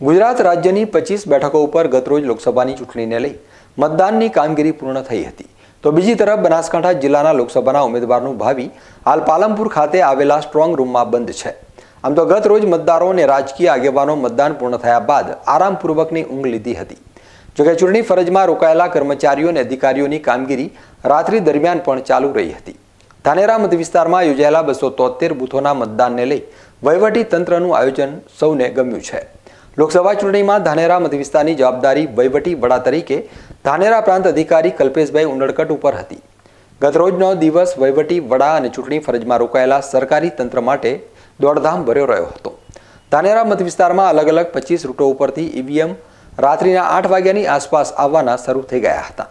ગુજરાત રાજ્યની પચીસ બેઠકો ઉપર ગતરોજ લોકસભાની ચૂંટણીને લઈ મતદાનની કામગીરી પૂર્ણ થઈ હતી. તો બીજી તરફ બનાસકાંઠા જિલ્લાના લોકસભાના ઉમેદવારનું ભાવિ હાલ પાલમપુર ખાતે આવેલા સ્ટ્રોંગ રૂમમાં બંધ છે. આમ તો ગત રોજ મતદારો અને રાજકીય આગેવાનો મતદાન પૂર્ણ થયા બાદ આરામપૂર્વકની ઊંઘ લીધી હતી. જોકે ચૂંટણી ફરજમાં રોકાયેલા કર્મચારીઓ અને અધિકારીઓની કામગીરી રાત્રિ દરમિયાન પણ ચાલુ રહી હતી. ધાનેરા મત વિસ્તારમાં યોજાયેલા બસો તોતેર બૂથોના મતદાનને લઈ વહીવટી તંત્રનું આયોજન સૌને ગમ્યું છે. લોકસભા ચૂંટણીમાં ધાનેરા મતવિસ્તારની જવાબદારી વહીવટી વડા તરીકે ધાનેરા પ્રાંત અધિકારી કલ્પેશભાઈ ઉંડરકટ ઉપર હતી. ગતરોજનો દિવસ વહીવટી વડા અને ચૂંટણી ફરજમાં રોકાયેલા સરકારી તંત્ર માટે દોડધામ ભર્યો રહ્યો હતો. ધાનેરા મતવિસ્તારમાં અલગ અલગ પચીસ રૂટો ઉપરથી ઈવીએમ રાત્રિના આઠ વાગ્યાની આસપાસ આવવાના શરૂ થઈ ગયા હતા.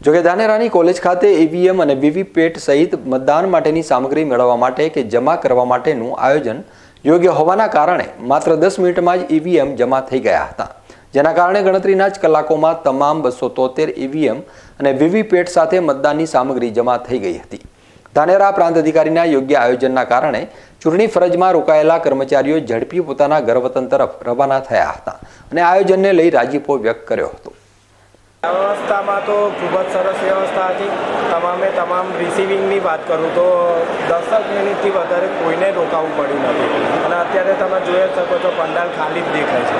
જોકે ધાનેરાની કોલેજ ખાતે ઈવીએમ અને વીવીપેટ સહિત મતદાન માટેની સામગ્રી મેળવવા માટે કે જમા કરવા માટેનું આયોજન યોગ્ય હોવાના કારણે માત્ર દસ મિનિટમાં જ ઈવીએમ જમા થઈ ગયા હતા. જેના કારણે ગણતરીના જ કલાકોમાં તમામ બસો તોતેર ઈવીએમ અને વીવીપેટ સાથે મતદાનની સામગ્રી જમા થઈ ગઈ હતી. ધાનેરા પ્રાંત અધિકારીના યોગ્ય આયોજનના કારણે ચૂંટણી ફરજમાં રોકાયેલા કર્મચારીઓ ઝડપી પોતાના ઘરવતન તરફ રવાના થયા હતા અને આયોજનને લઈ રાજીપો વ્યક્ત કર્યો હતો. વ્યવસ્થામાં તો ખૂબ જ સરસ વ્યવસ્થા હતી. તમામે તમામ રિસીવિંગની વાત કરું તો દસ જ મિનિટથી વધારે કોઈને રોકાવું પડ્યું નથી. અને અત્યારે તમે જોઈ જ શકો છો પંડાલ ખાલી જ દેખાય છે.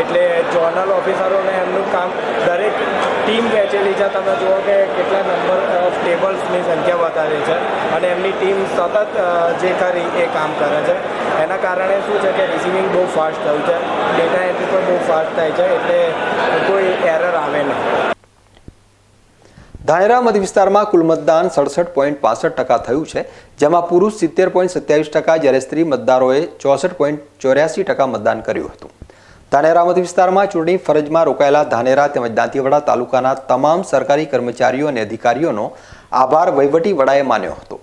એટલે જોનલ ઓફિસરોને એમનું કામ દરેક ટીમ વહેંચેલી છે. તમે જુઓ કે કેટલા નંબર ઓફ ટેબલ્સની સંખ્યા વધારે છે. અને એમની ટીમ સતત જે કરી એ કામ કરે છે. એના કારણે શું છે કે રિસીવિંગ બહુ ફાસ્ટ થયું છે. ડેટા એન્ટ્રી પણ બહુ ફાસ્ટ થાય છે. એટલે કોઈ એરર આવે નહીં. ધાનેરા મત વિસ્તારમાં કુલ મતદાન સડસઠ પોઈન્ટ પાસઠ ટકા થયું છે, જેમાં પુરુષ સિત્તેર પોઈન્ટ સત્યાવીસ ટકા, જ્યારે સ્ત્રી મતદારોએ ચોસઠ પોઈન્ટ ચોર્યાસી ટકા મતદાન કર્યું હતું. ધાનેરા મત વિસ્તારમાં ચૂંટણી ફરજમાં રોકાયેલા ધાનેરા તેમજ દાંતીવાડા તાલુકાના તમામ સરકારી કર્મચારીઓ અને અધિકારીઓનો આભાર વહીવટી વડાએ માન્યો હતો.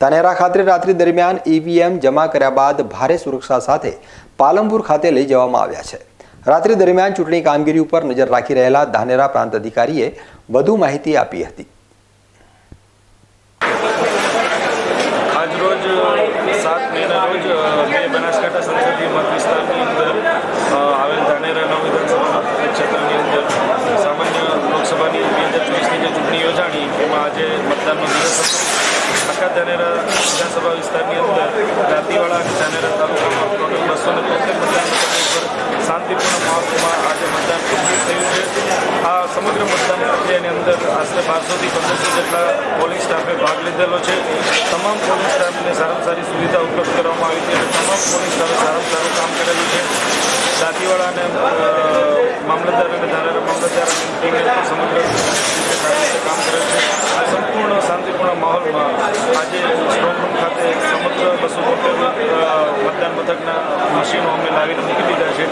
ધાનેરા ખાતે રાત્રિ દરમિયાન ઈવીએમ જમા કર્યા બાદ ભારે સુરક્ષા સાથે પાલમપુર ખાતે લઈ જવામાં આવ્યા છે. રાત્રિ દરમિયાન ચૂંટણી કામગીરી ઉપર નજર રાખી રહેલા ધાનેરા પ્રાંત અધિકારીએ વધુ માહિતી આપી હતી. આજરોજ સાત મેના રોજ મેં બનાસકાંઠા સંસદીય વિસ્તારની અંદર આવેલ ધાનેરા નવ વિધાનસભા ક્ષેત્રની અંદર સામાન્ય લોકસભાની બે હજાર ચોવીસની જે ચૂંટણી યોજાણી, એમાં આજે મતદાનનો દિવસ હતો. આખા ધાનેરા વિસ્તારની અંદર દાંતીવાડા ધાનેરા તાલુકામાં ટોટલ બસો ને તોતેર મતદાન મથકો ઉપર શાંતિપૂર્ણ માહોલમાં આજે મતદાન કમ્પ્લીટ થયું છે આ સમગ્ર મતદાન પ્રક્રિયાની અંદર આશરે બારસોથી પંદરસો જેટલા પોલીસ સ્ટાફે ભાગ લીધેલો છે. તમામ પોલીસ સ્ટાફને સારામાં સારી સુવિધા ઉપલબ્ધ કરવામાં આવી છે અને તમામ પોલીસ સ્ટાફે સારામાં સારું કામ કરેલું છે. દાંતીવાડા અને મામલતદાર અને ધારાના મામલતદાર ટીમે સમગ્ર રીતે રીતે કામ કરેલ છે. આ સંપૂર્ણ શાંતિપૂર્ણ માહોલમાં આજે સ્ટ્રોંગરૂમ ખાતે સમગ્ર બસો તોતેર મતદાન મથકના મશીનો અમે લાવીને મૂકી દીધા છે.